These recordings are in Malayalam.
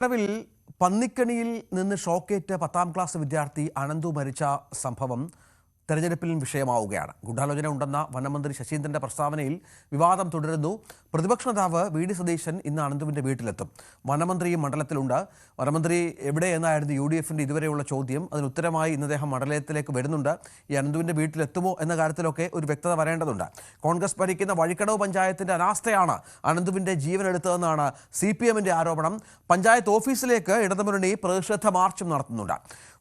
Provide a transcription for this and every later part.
നിലവിൽ പന്നിക്കണിയിൽ നിന്ന് ഷോക്കേറ്റ് പത്താം ക്ലാസ് വിദ്യാർത്ഥി അനന്തു മരിച്ച സംഭവം തെരഞ്ഞെടുപ്പിൽ വിഷയമാവുകയാണ്. ഗൂഢാലോചന ഉണ്ടെന്ന വനമന്ത്രി ശശീന്ദ്രന്റെ പ്രസ്താവനയിൽ വിവാദം തുടരുന്നു. പ്രതിപക്ഷ നേതാവ് വി ഡി സതീശൻ ഇന്ന് അനന്തുവിന്റെ വീട്ടിലെത്തും. വനമന്ത്രിയും മണ്ഡലത്തിലുണ്ട്. വനമന്ത്രി എവിടെയെന്നായിരുന്നു യു ഡി എഫിന്റെ ഇതുവരെയുള്ള ചോദ്യം. അതിന് ഉത്തരമായി ഇന്ന് അദ്ദേഹം മണ്ഡലത്തിലേക്ക് വരുന്നുണ്ട്. ഈ അനന്തുവിന്റെ വീട്ടിലെത്തുമോ എന്ന കാര്യത്തിലൊക്കെ ഒരു വ്യക്തത വരേണ്ടതുണ്ട്. കോൺഗ്രസ് ഭരിക്കുന്ന വഴിക്കടവ് പഞ്ചായത്തിന്റെ അനാസ്ഥയാണ് അനന്തുവിന്റെ ജീവനെടുത്തതെന്നാണ് സി പി എമ്മിന്റെ ആരോപണം. പഞ്ചായത്ത് ഓഫീസിലേക്ക് ഇടതുമുന്നണി പ്രതിഷേധ മാർച്ചും നടത്തുന്നുണ്ട്.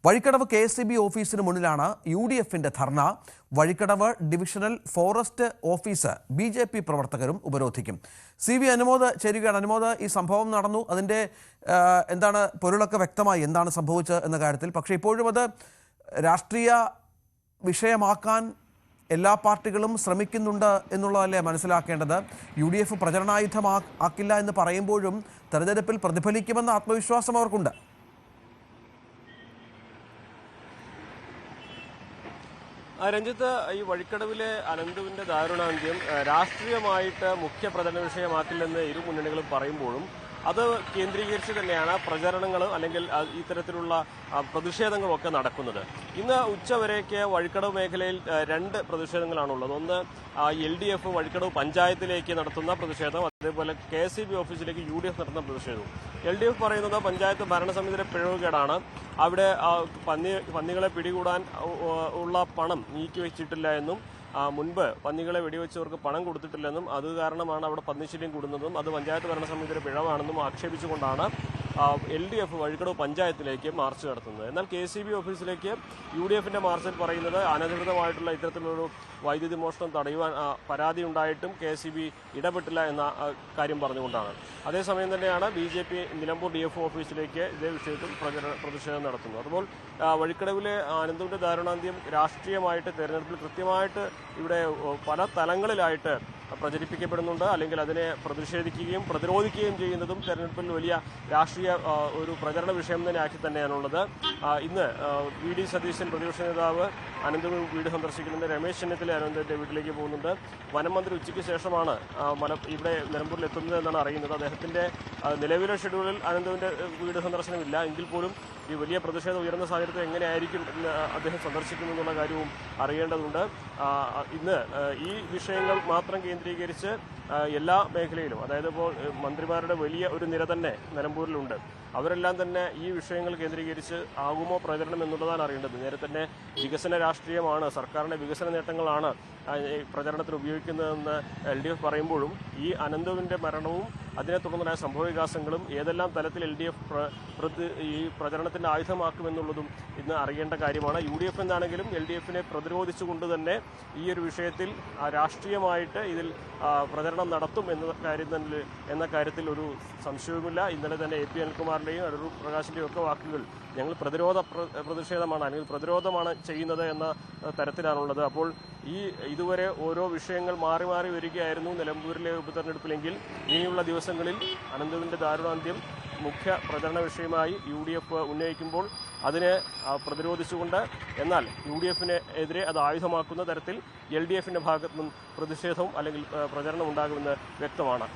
Vazhikkadavu K S C B ഓഫീസിന് മുന്നിലാണ് യു ഡി എഫിന്റെ ധർണ. Vazhikkadavu divisional forest office B J P പ്രവർത്തകരും ഉപരോധിക്കും. സി വി അനുമോദ് ചേരുകയാണ്. അനുമോദ് ഈ സംഭവം നടന്നു. അതിന്റെ എന്താണ് പൊരുളൊക്കെ വ്യക്തമായി എന്താണ് സംഭവിച്ചത് എന്ന കാര്യത്തിൽ. പക്ഷേ ഇപ്പോഴും അത് രാഷ്ട്രീയ വിഷയമാക്കാൻ എല്ലാ പാർട്ടികളും ശ്രമിക്കുന്നുണ്ട് എന്നുള്ളതല്ലേ മനസ്സിലാക്കേണ്ടത്. യു ഡി എഫ് പ്രചരണായുധമാ ആക്കില്ല എന്ന് പറയുമ്പോഴും തെരഞ്ഞെടുപ്പിൽ പ്രതിഫലിക്കുമെന്ന ആത്മവിശ്വാസം അവർക്കുണ്ട്. രഞ്ജിത്ത് ഈ വഴിക്കടവിലെ അനന്തുവിന്റെ ദാരുണാന്ത്യം രാഷ്ട്രീയമായിട്ട് മുഖ്യ പ്രചരണ വിഷയമാക്കില്ലെന്ന് ഇരു മുന്നണികളും പറയുമ്പോഴും അത് കേന്ദ്രീകരിച്ച് തന്നെയാണ് പ്രചരണങ്ങൾ അല്ലെങ്കിൽ ഇത്തരത്തിലുള്ള പ്രതിഷേധങ്ങളൊക്കെ നടക്കുന്നത്. ഇന്ന് ഉച്ചവരേക്ക് വഴിക്കടവ് മേഖലയിൽ രണ്ട് പ്രതിഷേധങ്ങളാണുള്ളത്. ഒന്ന് എൽ ഡി എഫ് വഴിക്കടവ് പഞ്ചായത്തിലേക്ക് നടത്തുന്ന പ്രതിഷേധം അതേപോലെ കെ സി ബി ഓഫീസിലേക്ക് യു ഡി എഫ് നടത്തുന്ന പ്രതിഷേധവും. എൽ ഡി എഫ് പറയുന്നത് പഞ്ചായത്ത് ഭരണസമിതിയുടെ പിഴവുകേടാണ്. അവിടെ പന്നി പന്നികളെ പിടികൂടാൻ ഉള്ള പണം നീക്കി വെച്ചിട്ടില്ല എന്നും മുൻപ് പന്നികളെ വെടിവെച്ചവർക്ക് പണം കൊടുത്തിട്ടില്ലെന്നും അത് കാരണമാണ് അവിടെ പന്നിശല്യം കൂടുന്നതും അത് പഞ്ചായത്ത് ഭരണസമിതിയുടെ പിഴവാണെന്നും ആക്ഷേപിച്ചുകൊണ്ടാണ് എൽ ഡി എഫ് വഴിക്കടവ് പഞ്ചായത്തിലേക്ക് മാർച്ച് നടത്തുന്നത്. എന്നാൽ കെ സി ബി ഓഫീസിലേക്ക് യു ഡി എഫിന്റെ മാർച്ചിൽ പറയുന്നത് അനധികൃതമായിട്ടുള്ള ഇത്തരത്തിലൊരു വൈദ്യുതി മോഷണം തടയുവാൻ പരാതി ഉണ്ടായിട്ടും കെ സി ബി ഇടപെട്ടില്ല എന്ന കാര്യം പറഞ്ഞുകൊണ്ടാണ്. അതേസമയം തന്നെയാണ് B J P Nilambur D F ഓഫീസിലേക്ക് ഇതേ വിഷയത്തിൽ പ്രതിഷേധം നടത്തുന്നത്. അതുപോലെ വഴിക്കടവിലെ ആനന്ദന്റെ ദാരുണാന്ത്യം രാഷ്ട്രീയമായിട്ട് തെരഞ്ഞെടുപ്പിൽ കൃത്യമായിട്ട് ഇവിടെ പല തലങ്ങളിലായിട്ട് പ്രചരിപ്പിക്കപ്പെടുന്നുണ്ട്. അല്ലെങ്കിൽ അതിനെ പ്രതിഷേധിക്കുകയും പ്രതിരോധിക്കുകയും ചെയ്യുന്നതും തെരഞ്ഞെടുപ്പിൽ വലിയ രാഷ്ട്രീയ ഒരു പ്രചരണ വിഷയം തന്നെ ആക്കി തന്നെയാണുള്ളത്. ഇന്ന് വി ഡി സതീശൻ പ്രതിപക്ഷ നേതാവ് അനന്ത വീട് സന്ദർശിക്കുന്നുണ്ട്. രമേശ് ചെന്നിത്തല അനന്തന്റെ വീട്ടിലേക്ക് പോകുന്നുണ്ട്. വനംമന്ത്രി ഉച്ചയ്ക്ക് ശേഷമാണ് മല ഇവിടെ നിലമ്പൂരിൽ എത്തുന്നത് എന്നാണ് അറിയുന്നത്. അദ്ദേഹത്തിന്റെ നിലവിലെ ഷെഡ്യൂളിൽ അനന്തവിന്റെ വീട് സന്ദർശനമില്ല. എങ്കിൽ പോലും ഈ വലിയ പ്രതിഷേധം ഉയർന്ന സാഹചര്യത്തിൽ എങ്ങനെയായിരിക്കും അദ്ദേഹം സന്ദർശിക്കുന്നു എന്നുള്ള കാര്യവും അറിയേണ്ടതുണ്ട്. ഇന്ന് ഈ വിഷയങ്ങൾ മാത്രം കേന്ദ്രീകരിച്ച് എല്ലാ മേഖലയിലും അതായത് ഇപ്പോൾ മന്ത്രിമാരുടെ വലിയ ഒരു നിര തന്നെ നിലമ്പൂരിലുണ്ട്. അവരെല്ലാം തന്നെ ഈ വിഷയങ്ങൾ കേന്ദ്രീകരിച്ച് ആകുമോ പ്രചരണം എന്നുള്ളതാണ് അറിയേണ്ടത്. നേരെ തന്നെ വികസന രാഷ്ട്രീയമാണ് സർക്കാരിന്റെ വികസന നേട്ടങ്ങളാണ് പ്രചരണത്തിന് ഉപയോഗിക്കുന്നതെന്ന് എൽ ഡി എഫ് പറയുമ്പോഴും ഈ അനന്തുവിന്റെ മരണവും അതിനെ തുടർന്നുണ്ടായ സംഭവവികാസങ്ങളും ഏതെല്ലാം തലത്തിൽ എൽ ഡി എഫ് ഈ പ്രചരണത്തിന്റെ ആയുധമാക്കുമെന്നുള്ളതും ഇന്ന് അറിയേണ്ട കാര്യമാണ്. യു ഡി എഫ് എന്നാണെങ്കിലും എൽ ഡി എഫിനെ പ്രതിരോധിച്ചുകൊണ്ട് തന്നെ ഈ ഒരു വിഷയത്തിൽ രാഷ്ട്രീയമായിട്ട് ഇതിൽ പ്രചരണം നടത്തും എന്ന കാര്യം എന്ന കാര്യത്തിൽ ഒരു സംശയവുമില്ല. ഇന്നലെ തന്നെ എ പി അനിൽകുമാറിന്റെയും അടൂർ പ്രകാശിന്റെയും ഒക്കെ വാക്കുകൾ ഞങ്ങൾ പ്രതിരോധ പ്ര- പ്രതിഷേധമാണ് അല്ലെങ്കിൽ പ്രതിരോധമാണ് ചെയ്യുന്നത് എന്ന തരത്തിലാണുള്ളത്. അപ്പോൾ ഈ ഇതുവരെ ഓരോ വിഷയങ്ങൾ മാറി മാറി വരികയായിരുന്നു നിലമ്പൂരിലെ ഉപതെരഞ്ഞെടുപ്പിലെങ്കിൽ. ഇനിയുള്ള ദിവസങ്ങളിൽ അനന്തുവിന്റെ ദാരുണാന്ത്യം മുഖ്യ പ്രചരണ വിഷയമായി യു ഡി എഫ് ഉന്നയിക്കുമ്പോൾ അതിനെ പ്രതിരോധിച്ചുകൊണ്ട് എന്നാൽ യു ഡി എഫിന് എതിരെ അത് ആയുധമാക്കുന്ന തരത്തിൽ എൽ ഡി എഫിന്റെ ഭാഗത്തു നിന്നും പ്രതിഷേധവും അല്ലെങ്കിൽ പ്രചരണം ഉണ്ടാകുമെന്ന് വ്യക്തമാണ്.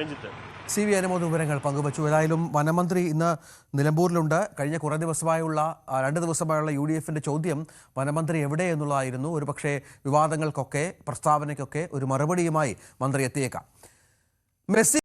രഞ്ജിത്ത്. സി വി അനുമോദ് വിവരങ്ങൾ പങ്കുവച്ചു. ഏതായാലും വനമന്ത്രി ഇന്ന് നിലമ്പൂരിലുണ്ട്. കഴിഞ്ഞ കുറേ ദിവസമായുള്ള രണ്ട് ദിവസമായുള്ള യു ഡി എഫിന്റെ ചോദ്യം വനമന്ത്രി എവിടെ എന്നുള്ളതായിരുന്നു. ഒരു പക്ഷേ വിവാദങ്ങൾക്കൊക്കെ പ്രസ്താവനയ്ക്കൊക്കെ ഒരു മറുപടിയുമായി മന്ത്രി എത്തിയേക്കാം. മെസ്സി